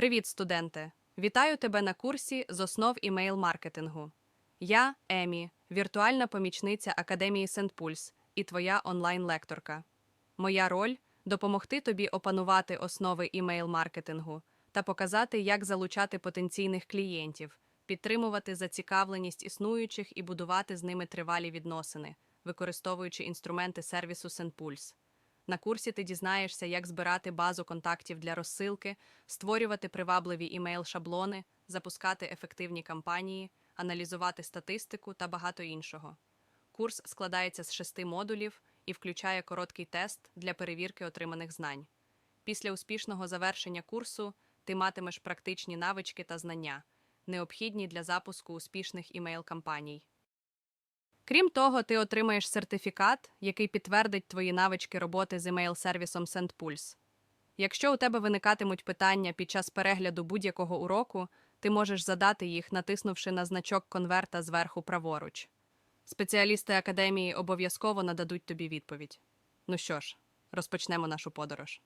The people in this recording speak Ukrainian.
Привіт, студенте! Вітаю тебе на курсі з основ імейл-маркетингу. Я Емі, віртуальна помічниця Академії Сент-Пульс і твоя онлайн-лекторка. Моя роль допомогти тобі опанувати основи імейл-маркетингу та показати, як залучати потенційних клієнтів, підтримувати зацікавленість існуючих і будувати з ними тривалі відносини, використовуючи інструменти сервісу Сент-Пульс. На курсі ти дізнаєшся, як збирати базу контактів для розсилки, створювати привабливі імейл-шаблони, запускати ефективні кампанії, аналізувати статистику та багато іншого. Курс складається з шести модулів і включає короткий тест для перевірки отриманих знань. Після успішного завершення курсу ти матимеш практичні навички та знання, необхідні для запуску успішних імейл-кампаній. Крім того, ти отримаєш сертифікат, який підтвердить твої навички роботи з імейл-сервісом SendPulse. Якщо у тебе виникатимуть питання під час перегляду будь-якого уроку, ти можеш задати їх, натиснувши на значок конверта зверху праворуч. Спеціалісти академії обов'язково нададуть тобі відповідь. Ну що ж, розпочнемо нашу подорож.